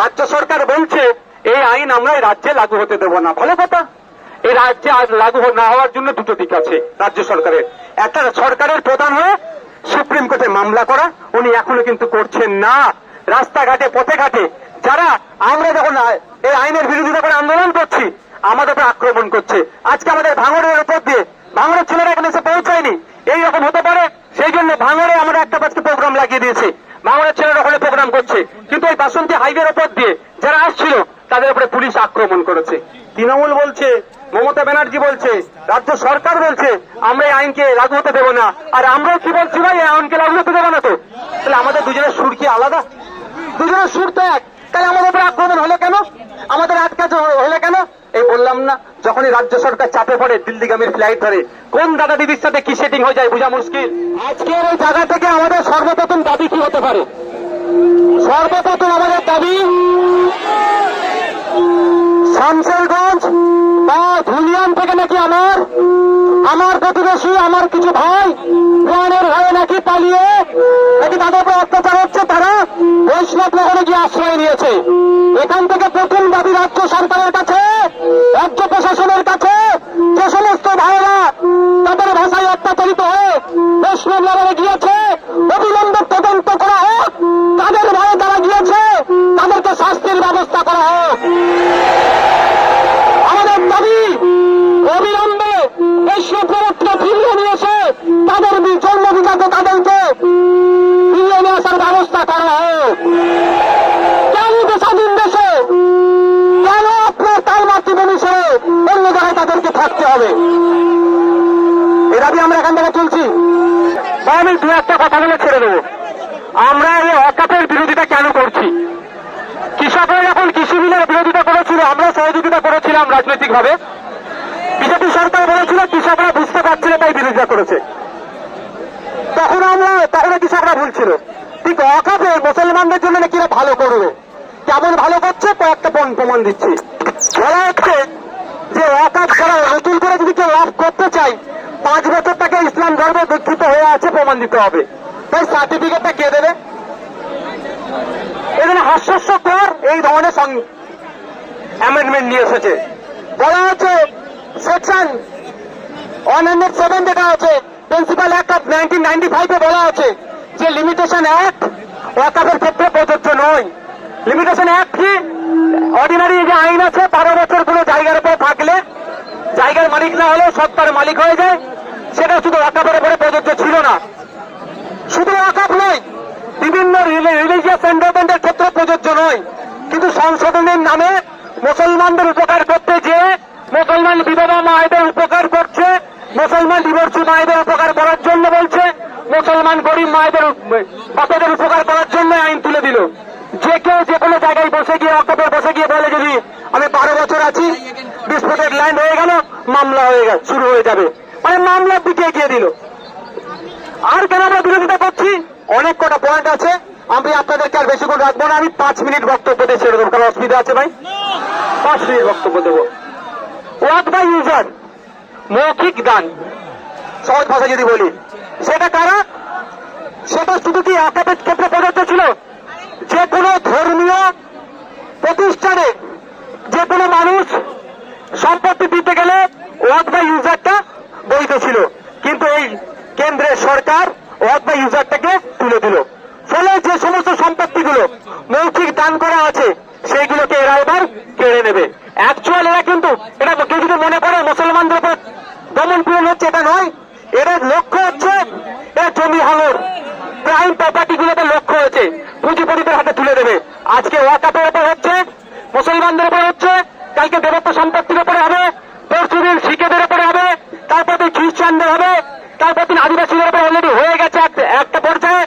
রাজ্য সরকার বলছে, এই আইন আমরা এই রাজ্যে লাগু হতে দেবো না। ভালো কথা। এই রাজ্যে আজ লাগু না হওয়ার জন্য দুটো দিক আছে রাজ্য সরকারের। একটা সরকারের প্রধান হয়ে সুপ্রিম কোর্টে মামলা করা। উনি এখনও কিন্তু করছেন না। রাস্তাঘাটে পথে ঘাটে যারা আমরা যখন এই আইনের বিরোধিতা করে আন্দোলন করছি, আমাদের উপর আক্রমণ করছে। আজকে আমাদের ভাঙড়ের উপর দিয়ে ভাঙড়ের ছেলেরা এখানে এসে পৌঁছায়নি। এই রকম হতে পারে। সেই জন্য ভাঙড়ে আমরা একটা পাঁচটা প্রোগ্রাম লাগিয়ে দিয়েছি। ভাঙড়ের ছেলেরা ওখানে প্রোগ্রাম করছে। কিন্তু ওই বাসন্তী হাইওয়ের উপর দিয়ে যারা আসছিল তাদের উপরে পুলিশ আক্রমণ করেছে। তৃণমূল বলছে, মমতা ব্যানার্জি বলছে, রাজ্য সরকার বলছে, আমরা এই আইনকে লাগু হতে দেবো না। আর আমরাও কি বলছি ভাই, এই আইনকে লাগু হতে দেবো না তো? তাহলে আমাদের দুজনের সুর কি আলাদা? দুজনের সুর তো এক। তাহলে আমাদের উপরে আক্রমণ হলো কেন? আমাদের আটকাতে হলো কেন? এই বললাম না, যখনই রাজ্য সরকার চাপে পড়ে, দিল্লিগামীর ফ্লাইট ধরে, কোন দাদা দিদির সাথে কি সেটিং হয়ে যায় বোঝা মুশকিল। আজকের এই জায়গা থেকে আমাদের সর্বপ্রথম দাবি কি হতে পারে? সর্বপ্রথম আমাদের দাবি শামশেরগঞ্জ বা ধুলিয়ান থেকে নাকি আমার। আমার প্রতিবেশী আমার কিছু ভাই প্রাণের ভয়ে নাকি পালিয়ে নাকি তাদের উপর অত্যাচার হচ্ছে, তারা বৈষ্ণব নগরে গিয়ে আশ্রয় নিয়েছে। এখান থেকে প্রথম দাবি রাজ্য সরকারের কাছে, রাজ্য প্রশাসনের কাছে যে সমস্ত ভাইয়েরা তাদের ভাষায় অত্যাচারিত হয়ে বৈষ্ণব নগরে গিয়েছে অবিলম্বে তদন্ত করা হোক তাদের ভয়ে তারা গিয়েছে তাদেরকে শাস্তির ব্যবস্থা করা হোক আমাদের দাবি অবিলম্বে বৈষ্ণবত্র ফিরিয়ে নিয়ে এসে তাদের বি- জন্ম বিকাশে তাদেরকে ফিরিয়ে নিয়ে আসার ব্যবস্থা করা হোক কেন স্বাধীন দেশে কেন আপনার তাল মাতৃভূমি ছেড়ে অন্য জায়গায় তাদেরকে থাকতে হবে এ দাবি আমরা এখান থেকে তুলছি বা আমি দু একটা কথা বলে ছেড়ে দেবো। আমরা এই অকাপের বিরোধিতা কেন করছি? কৃষকরা যখন কৃষি বিলের বিরোধিতা করেছিল, আমরা সহযোগিতা করেছিলাম রাজনৈতিক ভাবে বিজেপি সরকার বলেছিল, কৃষকরা বুঝতে পারছিল তাই বিরোধিতা করেছে। তখন আমরা তখন কৃষকরা ভুল ছিল। ঠিক অকাপে মুসলমানদের জন্য নাকি ভালো করবে? কেমন ভালো করছে? কয়েকটা প্রমাণ দিচ্ছি। বলা হচ্ছে যে অকাপ করা নতুন করে যদি কেউ লাভ করতে চাই পাঁচ বছর তাকে ইসলাম ধর্মে দীক্ষিত হয়ে আছে প্রমাণ দিতে হবে। তাই সার্টিফিকেটটা কে দেবে? এখানে হাস্যস্যকর এই ধরনের অ্যামেন্ডমেন্ট নিয়ে এসেছে। বলা হচ্ছে সেকশন ওয়ান হান্ড্রেড সেভেন যেটা আছে principal act of nineteen ninety ফাইভে বলা আছে যে লিমিটেশন অ্যাক্ট ওয়াকাফের ক্ষেত্রে প্রযোজ্য নয়। লিমিটেশন অ্যাক্ট কি? অর্ডিনারি যে আইন আছে বারো বছর কোনো জায়গার উপর থাকলে জায়গার মালিক না হলেও সত্তার মালিক হয়ে যায়, সেটা শুধু ওয়াকাফের উপরে প্রযোজ্য ছিল না। শুধু ওয়াকাফ নয়, বিভিন্ন রিলিজিয়াস এন্ডারমেন্টের ক্ষেত্রে প্রযোজ্য নয়, কিন্তু সংশোধনের নামে মুসলমানদের উপকার করতে যে, মুসলমান বিধবা মায়েদের উপকার করছে, মুসলমান ডিভোর্সি মায়েদের উপকার করার জন্য বলছে, মুসলমান গরিব মায়েদের বাপেদের উপকার করার জন্য আইন তুলে দিল। যে কেউ যে কোনো জায়গায় বসে গিয়ে অকাপে বসে গিয়ে বলে যদি, আমি বারো বছর আছি ডিসপুটেড ল্যান্ড হয়ে গেল মামলা হয়ে গেল শুরু হয়ে যাবে। মানে মামলার দিকে এগিয়ে দিল। আর কেন আমরা বিরোধিতা করছি? অনেক কটা পয়েন্ট আছে। আমি আপনাদেরকে আর বেশি করে রাখব না। আমি পাঁচ মিনিট বক্তব্য ছেড়ে দেবো। কারণ অসুবিধা আছে ভাই? পাঁচ মিনিট বক্তব্য দেবো। ওয়াক বাই ইউজার মৌখিক দান। সহজ ভাষা যদি বলি। সেটা কারা? সেটা শুধু কি একাপের ক্ষেত্রে প্রযোজ্য ছিল? যে কোনো ধর্মীয় প্রতিষ্ঠানে যে কোনো মানুষ সম্পত্তি দিতে গেলে ওয়াক বাই ইউজারটা বৈধ ছিল। কিন্তু এই কেন্দ্রের সরকার ওয়াক বাই ইউজারটাকে তুলে দিল। ফলে যে সমস্ত সম্পত্তিগুলো মৌখিক দান করা আছে, সেইগুলোকে এরা এবার কেড়ে নেবে। অ্যাকচুয়াল এরা কিন্তু, এটা কেউ যদি মনে করে মুসলমানদের উপর দমন পীড়ন হচ্ছে, এটা নয়। এদের লক্ষ্য হচ্ছে, এরা জমি হাঙর প্রাইম প্রপার্টি গুলোতে লক্ষ্য হয়েছে, পুঁজিপতিদের হাতে তুলে দেবে। আজকে ওয়াকাপের উপর হচ্ছে হচ্ছে কালকে দেবত্ব সম্পত্তির উপরে হবে, পরশুদিন শিখেদের উপরে হবে, তারপর দিন খ্রিস্টানদের হবে, তারপর দিন আদিবাসীদের উপরে অলরেডি হয়ে গেছে একটা পর্যায়ে।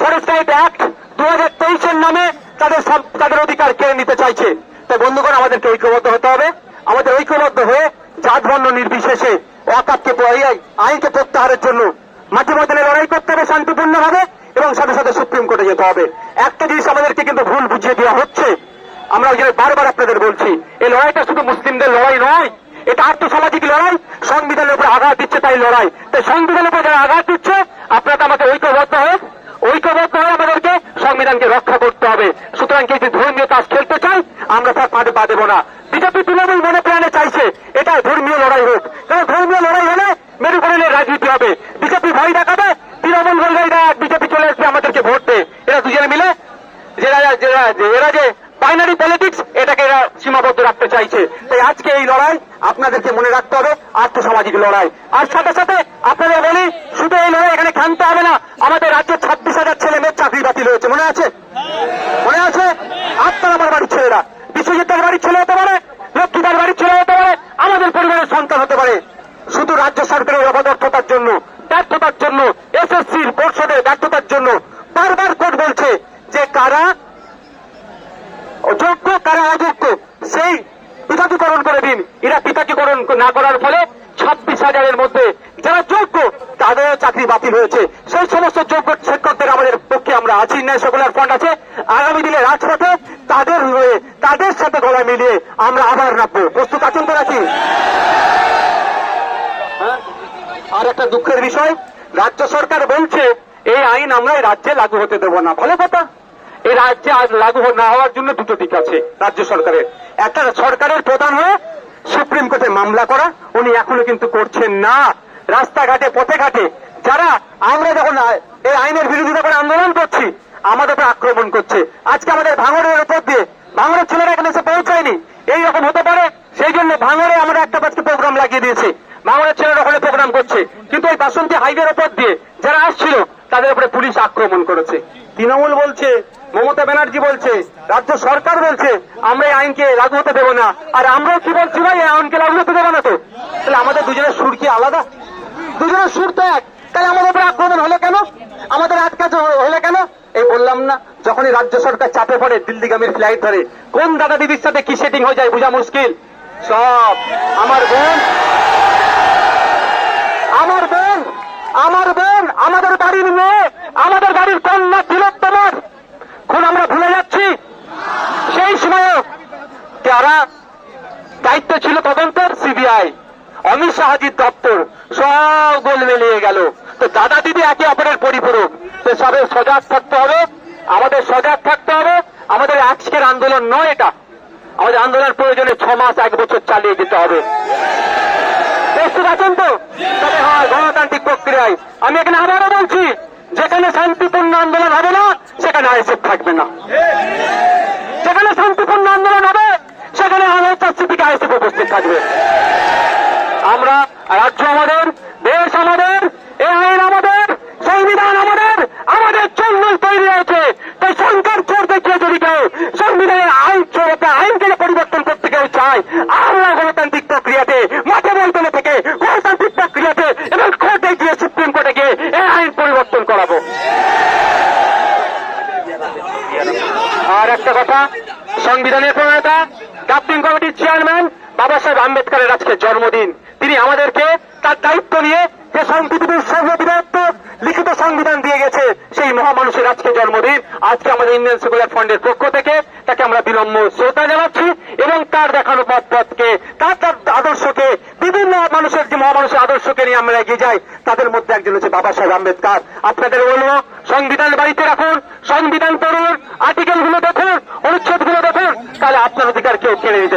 ফরেস্ট রাইট অ্যাক্ট দু হাজার তেইশের নামে তাদের তাদের অধিকার কেড়ে নিতে চাইছে? তাই বন্ধুগণ, আমাদেরকে ঐক্যবদ্ধ হতে হবে। আমাদের ঐক্যবদ্ধ হয়ে জাত বর্ণ নির্বিশেষে ওয়াকাপকে আইনকে প্রত্যাহারের জন্য মাঠে ময়দানে লড়াই করতে হবে শান্তিপূর্ণভাবে এবং সাথে সাথে সুপ্রিম কোর্টে যেতে হবে। একটা জিনিস আমাদেরকে কিন্তু ভুল বুঝিয়ে দেওয়া হচ্ছে আমরা ওই জন্য বারবার আপনাদের বলছি, এই লড়াইটা শুধু মুসলিমদের লড়াই নয়, এটা আর্থসামাজিক লড়াই, সংবিধানের উপর আঘাত দিচ্ছে তাই লড়াই। তাই সংবিধানের উপর যারা আঘাত দিচ্ছে, আপনারা আমাকে ঐক্যবদ্ধ হয়ে ঐক্যবদ্ধ হয়ে আমাদেরকে সংবিধানকে রক্ষা করতে হবে। সুতরাং কেউ যদি ধর্মীয় কাজ খেলতে চাই, আমরা তার পাটে পা দেবো না বিজেপি তৃণমূল মনে প্রাণে চাইছে এটা ধর্মীয় লড়াই হোক কারণ ধর্মীয় লড়াই হলে মেরুকরণের রাজনীতি হবে বিজেপি ভয় দেখাবে তৃণমূল বলবে এরা বিজেপি চলে আসবে আমাদেরকে ভোট দে এরা দুজনে মিলে যারা যারা এরা যে বাইনারি পলিটিক্স এটাকে এরা সীমাবদ্ধ রাখতে চাইছে। তাই আজকে এই লড়াই আপনাদেরকে মনে রাখতে হবে, আর্থসামাজিক লড়াই। আর সাথে সাথে আপনাদের বলি, শুধু এই লড়াই এখানে খানতে হবে না, আমাদের রাজ্যে ছাব্বিশ হাজার ছেলে মেয়ের চাকরি বাতিল হয়েছে। মনে আছে? মনে আছে? আপনার আমার বাড়ির ছেলেরা। বিশ্বজিৎদার বাড়ির ছেলে হতে পারে, লক্ষ্মীদার বাড়ির ছেলে হতে পারে, আমাদের পরিবারের সন্তান হতে পারে। শুধু রাজ্য সরকারের অপদর্থতার জন্য, ব্যর্থতার জন্য, এসএসসির পর্ষদের ব্যর্থতার জন্য বারবার কোর্ট বলছে যে কারা, যোগ্য কারা পৃথকীকরণ করে দিন। এরা পৃথকীকরণ না করার ফলে ছাব্বিশ হাজারের মধ্যে যারা যোগ্য, তাদেরও চাকরি বাতিল হয়েছে। সেই সমস্ত যোগ্য শিক্ষকদের আমাদের পক্ষে আমরা আছি। ন্যায় সকলের ফান্ড আছে। আগামী দিনে রাজপথে তাদের হয়ে, তাদের সাথে গলা মিলিয়ে আমরা আবার নামবো। প্রস্তুত আছেন তো নাকি? হ্যাঁ? আর একটা দুঃখের বিষয়, রাজ্য সরকার বলছে, এই আইন আমরা রাজ্যে লাগু হতে দেব না। ভালো কথা? রাজ্যে আজ লাগু না হওয়ার জন্য দুটো দিক আছে রাজ্য সরকারের। একটা সরকারের প্রধান হয়ে সুপ্রিম কোর্টে মামলা করা, উনি এখনও কিন্তু করছেন না। রাস্তাঘাটে পথে ঘাটে যারা আমরা যখন এই আইনের বিরোধিতা করে আন্দোলন করছি, আমাদের উপর আক্রমণ করছে। আজকে আমাদের ভাঙড়ের উপর দিয়ে, ভাঙড়ের ছেলেরা এখানে এসে পৌঁছায়নি। এই রকম হতে পারে, সেই জন্য ভাঙড়ে আমরা একটা আজকে প্রোগ্রাম লাগিয়ে দিয়েছি। ভাঙড়ের ছেলেরা ওখানে প্রোগ্রাম করছে। কিন্তু ওই বাসন্তী হাইওয়ের উপর দিয়ে যারা আসছিল, তাদের উপরে পুলিশ আক্রমণ করেছে। তৃণমূল বলছে মমতা ব্যানার্জি বলছে, রাজ্য সরকার বলছে, আমরা এই আইনকে লাগু হতে দেবো না। আর আমরাও কি বলছি ভাই, এই আইনকে লাগু হতে দেবো না তো? তাহলে আমাদের দুজনের সুর কি আলাদা? দুজনের সুর তো এক। তাহলে আমাদের উপরে আক্রমণ হলো কেন? আমাদের আটকাজ হলো কেন? এই বললাম না, যখনই রাজ্য সরকার চাপে পড়ে, দিল্লিগামীর ফ্লাইট ধরে, কোন দাদা দিদির সাথে কি সেটিং হয়ে যায় বোঝা মুশকিল? সব আমার বোন। আমার বোন আমার বোন, আমাদের বাড়ির মেয়ে, আমাদের বাড়ির কন্যা তিলোত্তমার খুন আমরা ভুলে যাচ্ছি সেই সময় যারা দায়িত্ব ছিল তদন্তের সিবিআই, অমিত শাহাজির দপ্তর সব গোল মিলিয়ে গেল। তো দাদা দিদি একে অপরের পরিপূরক। তো সবে সজাগ থাকতে হবে, আমাদের সজাগ থাকতে হবে। আমাদের আজকের আন্দোলন নয় এটা। আমাদের আন্দোলন প্রয়োজনে ছ মাস, এক বছর চালিয়ে যেতে হবে। প্রস্তুত আছেন তো? তবে হয়, গণতান্ত্রিক প্রক্রিয়ায়। আমি এখানে আবারও বলছি, যেখানে শান্তিপূর্ণ আন্দোলন হবে না, সেখানে আইসেফ থাকবে না। যেখানে শান্তিপূর্ণ আন্দোলন হবে সেখানে উপস্থিত থাকবে। আমরা রাজ্য আমাদের, দেশ আমাদের এই আইন আমাদের, সংবিধান আমাদের আমাদের জন্যই তৈরি হয়েছে। তাই সংখ্যার চোর দেখিয়ে যদি কেউ সংবিধানের আইন চোরতে, আইনকে পরিবর্তন করতে কেউ চায় আমরা গণতান্ত্রিক প্রক্রিয়াতে, মাঠে বলতলে থেকে গণতান্ত্রিক প্রক্রিয়াতে এবং কোর্টে গিয়ে সুপ্রিম কোর্টে গিয়ে এই আইন পরিবর্তন করাবো। আর একটা কথা, সংবিধানের প্রণেতা ড্রাফটিং কমিটির চেয়ারম্যান বাবা সাহেব আম্বেদকরের আজকে জন্মদিন। তিনি আমাদেরকে তার দায়িত্ব নিয়ে যে পৃথিবীর সর্ববৃহত্তর লিখিত সংবিধান দিয়ে গেছে, সেই মহামানুষের আজকে জন্মদিন। আজকে আমাদের ইন্ডিয়ান সেকুলার ফান্ডের পক্ষ থেকে তাকে আমরা বিলম্ব শ্রদ্ধা জানাচ্ছি এবং তার দেখানো পথ পথকে তার তার আদর্শকে, বিভিন্ন মানুষের যে মহামানুষের আদর্শকে নিয়ে আমরা এগিয়ে যাই, তাদের মধ্যে একজন হচ্ছে বাবা সাহেব আম্বেদকর। আপনাদের বলব সংবিধান বাড়িতে রাখুন, সংবিধান পড়ুন আর্টিকেলগুলো দেখুন অনুচ্ছেদগুলো দেখুন তাহলে আপনার অধিকার কেউ কেড়ে নিতে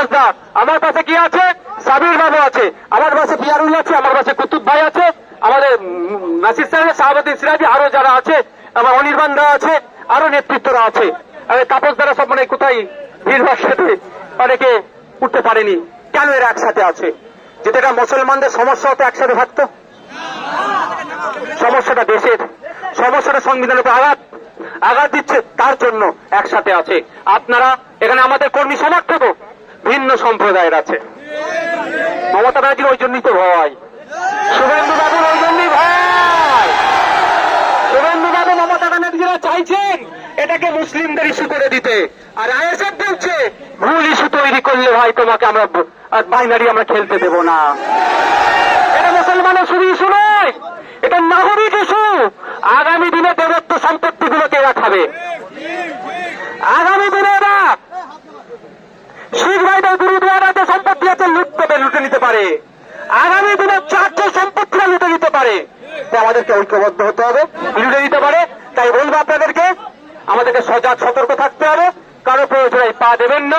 হাসদা আমার পাশে কি আছে? সাবির বাবু আছে। আমার পাশে পিয়ারুল আছে, আমার পাশে কুতুব ভাই আছে। আমাদের নাসির সাহেব শাহাবুদ্দিন সিরাজি, আরও যারা আছে, আমার অনির্বাণ দা আছে, আরও নেতৃত্বরা আছে। তাপস দ্বারা সব মানে কোথায় ভিড়ভার সাথে অনেকে উঠতে পারেনি। কেন এরা একসাথে আছে? যেটা মুসলমানদের সমস্যা হতো, একসাথে থাকতো? সমস্যাটা দেশের, সমস্যাটা সংবিধানের উপর আঘাত আঘাত দিচ্ছে তার জন্য একসাথে আছে। আপনারা এখানে আমাদের কর্মী সমর্থক ভিন্ন সম্প্রদায়ের আছে। মমতা ব্যানার্জির ওই জন্যই তো ভয়। শুভেন্দু বাবুর ওই জন্যই ভয়। শুভেন্দু বাবু মমতা ব্যানার্জিরা চাইছেন এটাকে মুসলিমদের ইস্যু করে দিতে। আর আইএসএফ বলছে, ভুল ইস্যু তৈরি করলে ভাই তোমাকে আমরা বাইনারি আমরা খেলতে দেব না। এটা মুসলমানের শুধু ইস্যু নয়, এটা নাগরিক ইস্যু। আগামী দিনে দেবত্ব সম্পত্তিগুলোকে এরা খাবে আগামী দিনে এরা সম্পত্তি লুট নিতে পারে। আগামী দিনে সম্পত্তিরা লুটে নিতে পারে। আমাদেরকে হতে হবে, লুটে পারে। তাই আমাদেরকে সজাগ সতর্ক থাকতে হবে, কারও প্রয়োজনে পা দেবেন না।